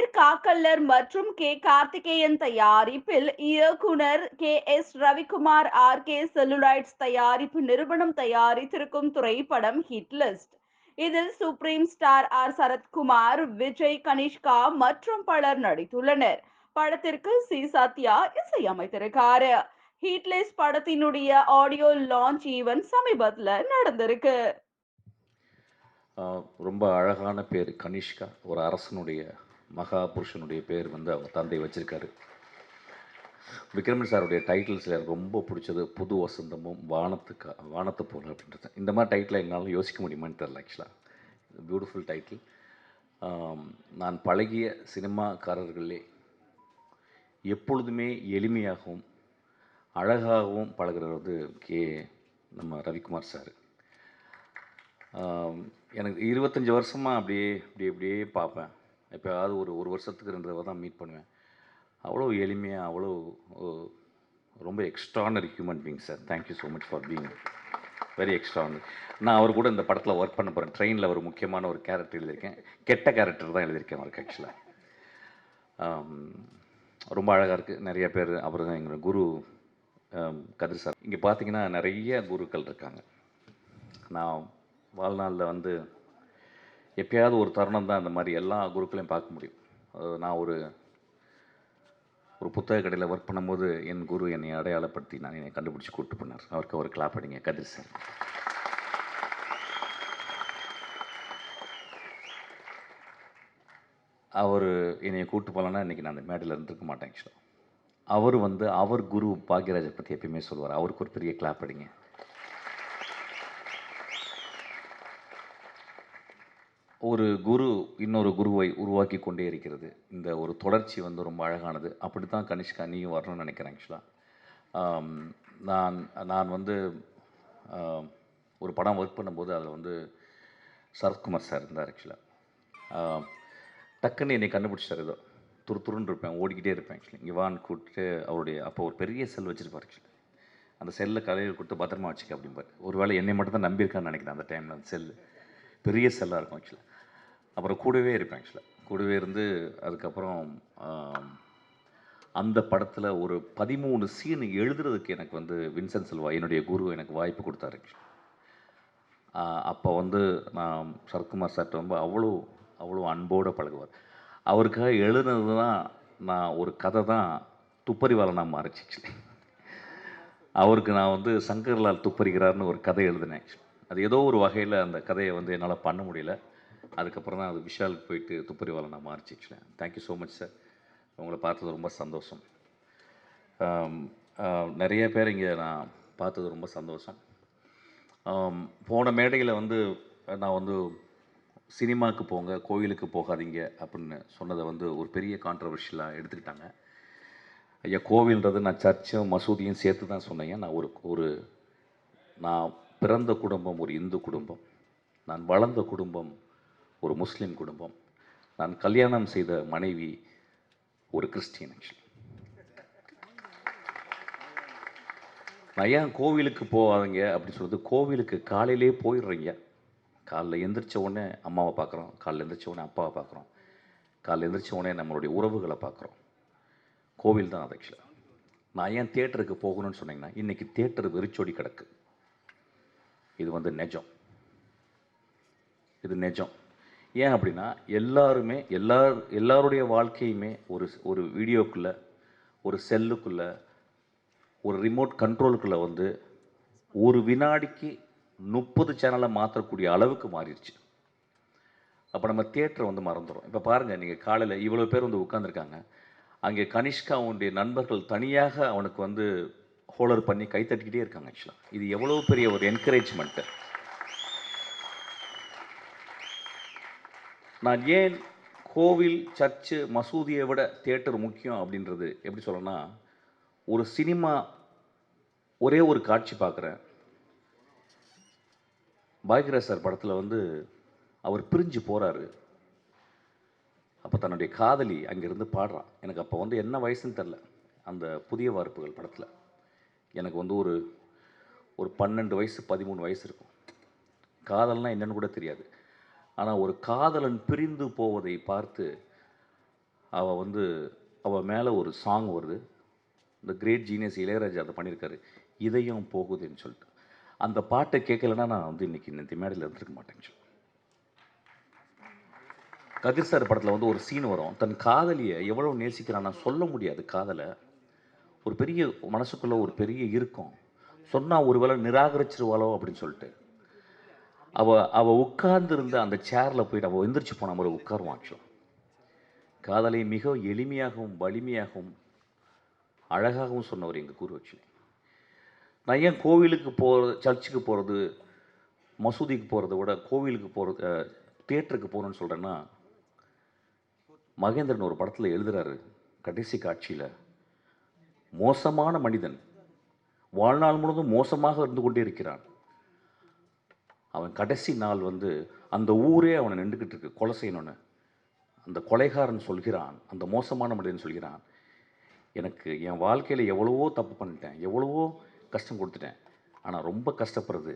அமீர் காக்கல்லர் மற்றும் கே. கார்த்திகேயன் தயாரிப்பில் இயக்குனர் K. S. Ravikumar R. K. Celluloids தயாரிப்பு நிறுவனம் தயாரித்திருக்கும் திரைப்படம் ஹிட் லிஸ்ட். இதில் Supreme Star R. Sarathkumar Vijay Kanishka மற்றும் பலர் நடித்துள்ளனர். படத்திற்கு சி. சத்யா இசையமைத்திருக்காரு. ஹீட்லெஸ் படத்தினுடைய ஆடியோ லான்ச் ஈவன் சமீபத்தில் நடந்திருக்கு. ரொம்ப அழகான பேர் கனிஷ்கா ஒரு அரசனுடைய மகா புருஷனுடைய பேர் வந்து அவங்க தந்தை வச்சுருக்காரு. விக்ரமன் சாருடைய டைட்டில்ஸில் எனக்கு ரொம்ப பிடிச்சது புது வசந்தமும் வானத்துக்கு வானத்து போல அப்படின்றது. இந்த மாதிரி டைட்டில் என்னால் யோசிக்க முடியுமான்னு தெரில ஆக்சுவலாக பியூட்டிஃபுல் டைட்டில் நான் பழகிய சினிமாக்காரர்களே எப்பொழுதுமே எளிமையாகவும் அழகாகவும் பழகுறது வந்து கே நம்ம ரவிக்குமார் சார். எனக்கு இருபத்தஞ்சி வருஷமாக அப்படியே இப்படி இப்படியே பார்ப்பேன். எப்போயாவது ஒரு ஒரு வருஷத்துக்கு ரெண்டு தடவை தான் மீட் பண்ணுவேன். அவ்வளோ எளிமையாக அவ்வளோ ரொம்ப extraordinary human being sir thank you so much for being very extraordinary நான் அவர் கூட இந்த படத்தில் ஒர்க் பண்ண போகிறேன் ட்ரெயினில் ஒரு முக்கியமான ஒரு கேரக்டர் எழுதியிருக்கேன். கெட்ட கேரக்டர் தான் எழுதியிருக்கேன் அவருக்கு ஆக்சுவலாக ரொம்ப அழகாக இருக்குது நிறைய பேர் அவர் தான் எங்கள் குரு கதிர் சார் இங்கே பார்த்தீங்கன்னா நிறைய குருக்கள் இருக்காங்க. நான் வாழ்நாளில் வந்து எப்பயாவது ஒரு தருணம் தான் இந்த மாதிரி எல்லா குருக்களையும் பார்க்க முடியும். நான் ஒரு ஒரு புத்தக கடையில் ஒர்க் பண்ணும்போது என் குரு என்னை அடையாளப்படுத்தி நான் என்னை கண்டுபிடிச்சி கூப்பிட்டு போனார். அவருக்கு ஒரு கிளாப் அடிங்க கதிர் சார் அவர் என்னை கூப்பிட்டு போகலன்னா இன்றைக்கி நான் அந்த மேடையில் இருந்திருக்க மாட்டேன் ஆக்சுவலாக அவர் வந்து அவர் குரு பாக்யராஜை பற்றி எப்பயுமே சொல்லுவார். அவருக்கு ஒரு பெரிய கிளாப் அடிங்க. ஒரு குரு இன்னொரு குருவை உருவாக்கி கொண்டே இருக்கிறது. இந்த ஒரு தொடர்ச்சி வந்து ரொம்ப அழகானது. அப்படி தான் கனிஷ்கா நீயும் வரணும்னு நினைக்கிறேன் ஆக்சுவலாக நான் நான் வந்து ஒரு படம் ஒர்க் பண்ணும்போது அதில் வந்து சரத்குமார் சார் இருந்தார் ஆக்சுவலாக டக்குன்னு என்னை கண்டுபிடிச்சார் ஏதோ. துரு துருன்னு இருப்பேன் ஓடிக்கிட்டே இருப்பேன் ஆக்சுவலி. இங்கே வான்னு கூப்பிட்டு அவருடைய அப்போ ஒரு பெரிய செல் வச்சுருப்பார் ஆக்சுவலி. அந்த செல்லை கலையில் கொடுத்து பத்திரமா வச்சுக்க அப்படிம்பார். ஒருவேளை என்னை மட்டும் தான் நம்பியிருக்கான்னு நினைக்கிறேன் அந்த டைமில் அந்த செல்லு பெரிய செல்லாக இருக்கும் ஆக்சுவலாக அப்புறம் கூடவே இருப்பேன் ஆக்சுவலாக கூடவே இருந்து அதுக்கப்புறம் அந்த படத்தில் ஒரு பதிமூணு சீன் எழுதுறதுக்கு எனக்கு வந்து வின்சென்ட் செல்வா என்னுடைய குரு எனக்கு வாய்ப்பு கொடுத்தாரு அப்போ வந்து நான் சரத்குமார் சார்ட்ட ரொம்ப அவ்வளோ அவ்வளோ அன்போடு பழகுவார். அவருக்காக எழுதுனது தான் நான் ஒரு கதை தான் துப்பறிவாளனாக மாறிச்சு ஆக்சுவலி அவருக்கு நான் வந்து சங்கர்லால் துப்பறிகிறார்னு ஒரு கதை எழுதினேன் அது ஏதோ ஒரு வகையில் அந்த கதையை வந்து என்னால் பண்ண முடியல. அதுக்கப்புறம் தான் அது விஷாலுக்கு போயிட்டு துப்பறிவாளனாக மாறிச்சு actually thank you so much sir உங்களை பார்த்தது ரொம்ப சந்தோஷம். நிறைய பேர் இங்கே நான் பார்த்தது ரொம்ப சந்தோஷம். போன மேடையில் வந்து நான் வந்து சினிமாவுக்கு போங்க கோயிலுக்கு போகாதீங்க அப்படின்னு சொன்னதை வந்து ஒரு பெரிய கான்ட்ரவர்ஷியலாக எடுத்துக்கிட்டாங்க. ஐயா கோவில்ன்றது நான் சர்ச்சும் மசூதியும் சேர்த்து தான் சொன்னேன். நான் ஒரு ஒரு நான் பிறந்த குடும்பம் ஒரு இந்து குடும்பம். நான் வளர்ந்த குடும்பம் ஒரு முஸ்லீம் குடும்பம். நான் கல்யாணம் செய்த மனைவி ஒரு கிறிஸ்டியன் ஆக்சுவலி நான் ஏன் கோவிலுக்கு போகாதீங்க அப்படின்னு சொல்றது கோவிலுக்கு காலையிலே போயிடுறீங்க. காலைல எந்திரிச்ச உடனே அம்மாவை பார்க்குறோம் காலைல எந்திரிச்ச உடனே அப்பாவை பார்க்குறோம் காலைல எந்திரிச்ச உடனே நம்மளுடைய உறவுகளை பார்க்குறோம். கோவில் தான் அது ஆக்சுவலாக நான் ஏன் தேட்டருக்கு போகணும்னு சொன்னீங்கன்னா இன்றைக்கி தேட்டர் வெறிச்சோடி கிடக்கு. இது வந்து நெஜம். இது நெஜம். ஏன் அப்படின்னா எல்லாருமே எல்லார் எல்லாருடைய வாழ்க்கையுமே ஒரு ஒரு வீடியோக்குள்ளே ஒரு செல்லுக்குள்ளே ஒரு ரிமோட் கண்ட்ரோலுக்குள்ளே வந்து ஒரு வினாடிக்கு முப்பது சேனலை மாற்றக்கூடிய அளவுக்கு மாறிடுச்சு. அப்போ நம்ம தியேட்டரை வந்து மறந்துடும் இப்போ பாருங்கள் நீங்கள் காலையில் இவ்வளோ பேர் வந்து உட்காந்துருக்காங்க அங்கே கனிஷ்கா அவனுடைய நண்பர்கள் தனியாக அவனுக்கு வந்து ஹோலர் பண்ணி கை தட்டிக்கிட்டே இருக்காங்க ஆக்சுவலாக இது எவ்வளோ பெரிய ஒரு என்கரேஜ்மெண்ட்டு நான் ஏன் கோவில் சர்ச்சு மசூதியை விட தேட்டர் முக்கியம் அப்படின்றது எப்படி சொல்லணும்னா ஒரு சினிமா ஒரே ஒரு காட்சி பார்க்குறேன். பாக்யராஜ் சார் படத்தில் வந்து அவர் பிரிஞ்சு போகிறாரு அப்போ தன்னுடைய காதலி அங்கேருந்து பாடுறான் எனக்கு அப்போ வந்து என்ன வயசுன்னு தெரில அந்த புதிய வார்ப்புகள் படத்தில். எனக்கு வந்து ஒரு ஒரு பன்னெண்டு வயசு பதிமூணு வயசு இருக்கும். காதல்னால் என்னன்னு கூட தெரியாது. ஆனால் ஒரு காதலன் பிரிந்து போவதை பார்த்து அவள் வந்து அவள் மேலே ஒரு சாங் வருது. இந்த கிரேட் ஜீனியஸ் இளையராஜா அதை பண்ணியிருக்காரு. இதயம் போகுதுன்னு சொல்லிட்டு. அந்த பாட்டை கேட்கலன்னா நான் வந்து இன்னைக்கு இந்த மேடையில் இருந்திருக்க மாட்டேன்னு சொல்லி. கதிர் சார் படத்தில் வந்து ஒரு சீன் வரும். தன் காதலியை எவ்வளோ நேசிக்கிறான்னா சொல்ல முடியாது. காதலை ஒரு பெரிய மனசுக்குள்ளே ஒரு பெரிய இருக்கும் சொன்னால் ஒருவேளை நிராகரிச்சிருவாளோ அப்படின்னு சொல்லிட்டு. அவள் அவள் உட்கார்ந்திருந்த அந்த சேரில் போயிட்டு அவள் எந்திரிச்சு போன மாதிரி உட்காருவான் ஆக்சுவலாக காதலை மிக எளிமையாகவும் வலிமையாகவும் அழகாகவும் சொன்னவர் எங்கள் குரு வச்சு நான் ஏன் கோவிலுக்கு போகிறது சர்ச்சுக்கு போகிறது மசூதிக்கு போகிறத விட கோவிலுக்கு போகிறது தேட்டருக்கு போகணுன்னு சொல்கிறேன்னா மகேந்திரன் ஒரு படத்தில் எழுதுகிறாரு கடைசி காட்சியில் மோசமான மனிதன் வாழ்நாள் முழுவதும் மோசமாக இருந்து கொண்டே இருக்கிறான். அவன் கடைசி நாள் வந்து அந்த ஊரே அவனை நின்றுக்கிட்டு இருக்கு கொலை செய்யணும்னு. அந்த கொலைகாரன் சொல்கிறான் அந்த மோசமான மனிதன் சொல்கிறான் எனக்கு என் வாழ்க்கையில் எவ்வளவோ தப்பு பண்ணிட்டேன் எவ்வளவோ கஷ்டம் கொடுத்துட்டேன் ஆனால் ரொம்ப கஷ்டப்படுறது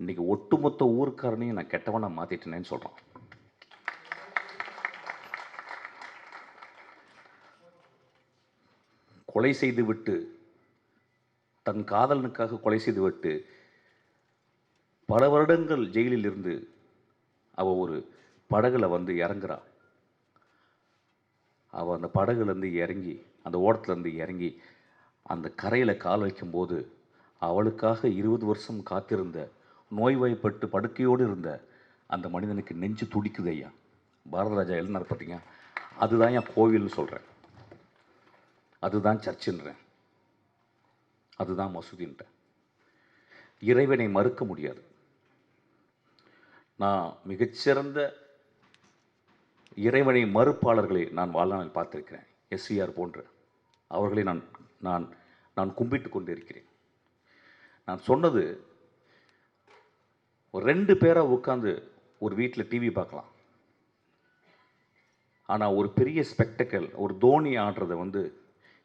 இன்றைக்கி ஒட்டுமொத்த ஊருக்காரனையும் நான் கெட்டவனாக மாற்றிட்டேனேன்னு சொல்கிறான் கொலை செய்துவிட்டு தன் காதலனுக்காக கொலை செய்துவிட்டு பல வருடங்கள் ஜெயிலில் இருந்து அவள் ஒரு படகுல வந்து இறங்குறான் அவள் அந்த படகுலேருந்து இறங்கி அந்த ஓடத்துலேருந்து இறங்கி அந்த கரையில் கால் வைக்கும்போது அவளுக்காக இருபது வருஷம் காத்திருந்த நோய்வாய்ப்பட்டு படுக்கையோடு இருந்த அந்த மனிதனுக்கு நெஞ்சு துடிக்குது ஐயா. பாரதராஜா எழுதினார் பார்த்தீங்க அதுதான் என் கோவில்னு சொல்கிறேன் அதுதான் சர்ச்சுன்றேன். அதுதான் மசூதின்றேன் இறைவனை மறுக்க முடியாது. நான் மிகச்சிறந்த இறைவனை மறுப்பாளர்களை நான் வாழ்நாளில் பார்த்துருக்கிறேன். எஸ்விஆர் போன்ற அவர்களை நான் நான் நான் கும்பிட்டு கொண்டிருக்கிறேன். நான் சொன்னது ஒரு ரெண்டு பேராக உட்காந்து ஒரு வீட்டில் டிவி பார்க்கலாம். ஆனால் ஒரு பெரிய ஸ்பெக்டக்கல் ஒரு தோனி ஆடுறதை வந்து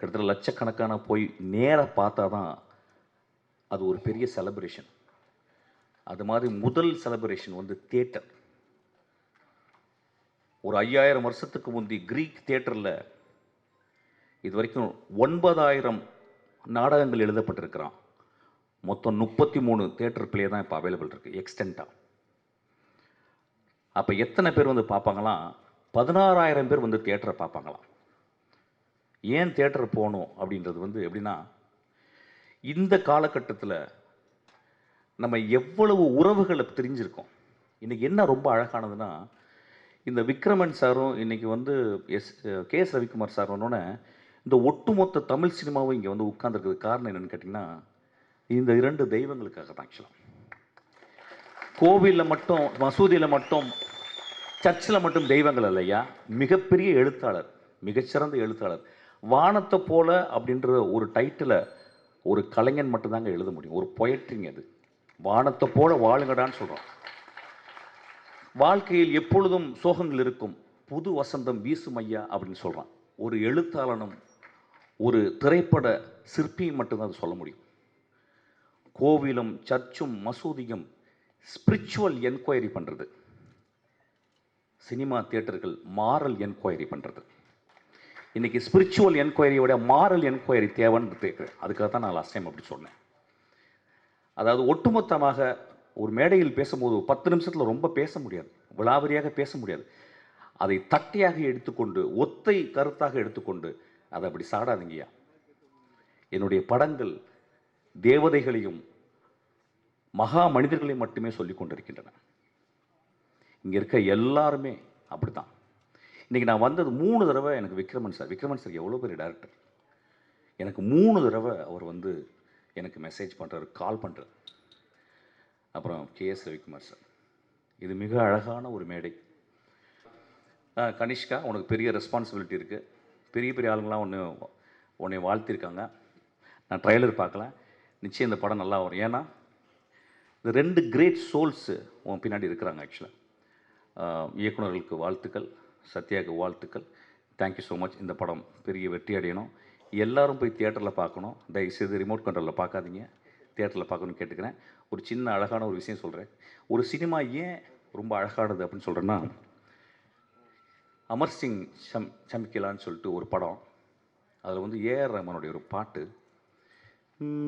கிட்டத்தட்ட லட்சக்கணக்கான போய் நேராக பார்த்தா தான் அது ஒரு பெரிய செலப்ரேஷன் அது மாதிரி முதல் செலப்ரேஷன் வந்து தியேட்டர் ஒரு ஐயாயிரம் வருஷத்துக்கு முந்தி கிரீக் தியேட்டரில் இது வரைக்கும் ஒன்பதாயிரம் நாடகங்கள் எழுதப்பட்டிருக்கிறான். மொத்தம் முப்பத்தி மூணு தேட்டர் பிளே தான் இப்போ அவைலபிள் இருக்குது எக்ஸ்டெண்ட்டாக அப்போ எத்தனை பேர் வந்து பார்ப்பாங்களாம் பதினாறாயிரம் பேர் வந்து தியேட்டரை பார்ப்பாங்களாம். ஏன் தியேட்டர் போகணும் அப்படின்றது வந்து எப்படின்னா இந்த காலகட்டத்தில் நம்ம எவ்வளவு உறவுகளை தெரிஞ்சிருக்கோம் இன்றைக்கி என்ன ரொம்ப அழகானதுன்னா இந்த விக்ரமன் சாரும் இன்றைக்கி வந்து S K S Ravikumar sir வந்தோடனே இந்த ஒட்டுமொத்த தமிழ் சினிமாவும் இங்கே வந்து உட்கார்ந்துருக்கிறது காரணம் என்னென்னு கேட்டிங்கன்னா இந்த இரண்டு தெய்வங்களுக்காக தான் ஆக்சுவலாக கோவிலில் மட்டும் மசூதியில் மட்டும் சர்ச்சில் மட்டும் தெய்வங்கள் இல்லையா? மிகப்பெரிய எழுத்தாளர் மிகச்சிறந்த எழுத்தாளர். வானத்தை போல அப்படின்ற ஒரு டைட்டிலை ஒரு கலைஞன் மட்டும்தாங்க எழுத முடியும். ஒரு பொயட்ரிங் அது. வானத்தை போல வாழுங்கடான்னு சொல்கிறோம் வாழ்க்கையில் எப்பொழுதும் சோகங்கள் இருக்கும். புது வசந்தம் வீசும் ஐயா அப்படின்னு சொல்கிறான் ஒரு எழுத்தாளனும் ஒரு திரைப்பட சிற்பியும் மட்டும்தான் அதை சொல்ல முடியும். கோவிலும் சர்ச்சும் மசூதியும் ஸ்பிரிச்சுவல் என்கொயரி பண்ணுறது சினிமா தியேட்டர்கள் மாரல் என்கொயரி பண்ணுறது இன்றைக்கி ஸ்பிரிச்சுவல் என்கொயரியோட மாரல் என்கொயரி தேவைன்னு கேட்குறேன். அதுக்காக தான் நான் லாஸ்ட் டைம் அப்படி சொன்னேன். அதாவது ஒட்டுமொத்தமாக ஒரு மேடையில் பேசும்போது பத்து நிமிஷத்தில் ரொம்ப பேச முடியாது. விளாவரியாக பேச முடியாது. அதை தட்டையாக எடுத்துக்கொண்டு ஒத்தை கருத்தாக எடுத்துக்கொண்டு அதை அப்படி சாடாதீங்கய்யா என்னுடைய படங்கள் தேவதைகளையும் மகா மனிதர்களையும் மட்டுமே சொல்லி கொண்டிருக்கின்றன. இங்கே இருக்க எல்லாருமே அப்படி தான் இன்றைக்கி நான் வந்தது மூணு தடவை எனக்கு விக்ரமன் சார். விக்ரமன் சார் எவ்வளோ பெரிய டேரக்டர் எனக்கு மூணு தடவை அவர் வந்து எனக்கு மெசேஜ் பண்ணுறாரு கால் பண்ணுறாரு அப்புறம் கேஎஸ் ரவிக்குமார் சார் இது மிக அழகான ஒரு மேடை. கனிஷ்கா உனக்கு பெரிய ரெஸ்பான்சிபிலிட்டி இருக்குது பெரிய பெரிய ஆளுங்களாம் ஒன்று உன்னை வாழ்த்திருக்காங்க. நான் ட்ரைலர் பார்க்கல நிச்சயம் இந்த படம் நல்லா வரும். ஏன்னா இந்த ரெண்டு கிரேட் சோல்ஸு உன் பின்னாடி இருக்கிறாங்க ஆக்சுவலாக இயக்குனர்களுக்கு வாழ்த்துக்கள் சத்யாவுக்கு வாழ்த்துக்கள். தேங்க்யூ ஸோ மச் இந்த படம் பெரிய வெற்றி அடையணும். எல்லாரும் போய் தியேட்டரில் பார்க்கணும். தயவுசெய்து ரிமோட் கண்ட்ரோலில் பார்க்காதீங்க. தியேட்டரில் பார்க்கணும்னு கேட்டுக்கிறேன். ஒரு சின்ன அழகான ஒரு விஷயம் சொல்கிறேன் ஒரு சினிமா ஏன் ரொம்ப அழகானது அப்படின்னு சொல்கிறேன்னா அமர் சிங் சம் சமிக்கலான்னு சொல்லிட்டு ஒரு படம். அதில் வந்து ஏஆர் ரஹ்மானுடைய ஒரு பாட்டு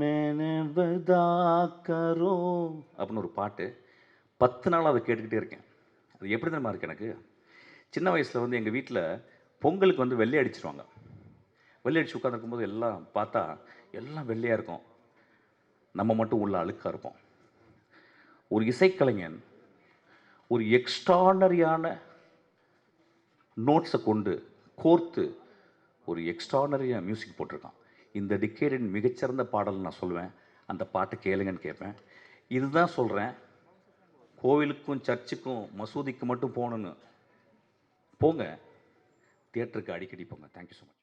மேனே கரோ அப்படின்னு ஒரு பாட்டு. பத்து நாள் அதை கேட்டுக்கிட்டே இருக்கேன். அது எப்படி தெரியுமா இருக்குது எனக்கு? சின்ன வயசில் வந்து எங்கள் வீட்டில் பொங்கலுக்கு வந்து வெள்ளை அடிச்சிருவாங்க. வெள்ளை அடிச்சு உட்காந்துருக்கும்போது எல்லாம் பார்த்தா எல்லாம் வெள்ளையாக இருக்கும். நம்ம மட்டும் உள்ள அழுக்காக இருப்போம் ஒரு இசைக்கலைஞன் ஒரு எக்ஸ்ட்ரானரியான நோட்ஸை கொண்டு கோர்த்து ஒரு எக்ஸ்ட்ரானரியாக மியூசிக் போட்டிருக்கான். இந்த டிக்கேடின் மிகச்சிறந்த பாடல் நான் சொல்லுவேன். அந்த பாட்டை கேளுங்கன்னு கேட்பேன். இதுதான் சொல்கிறேன் கோவிலுக்கும் சர்ச்சுக்கும் மசூதிக்கு மட்டும் போகணுன்னு போங்க. தியேட்டருக்கு அடிக்கடி போங்க. Thank you so much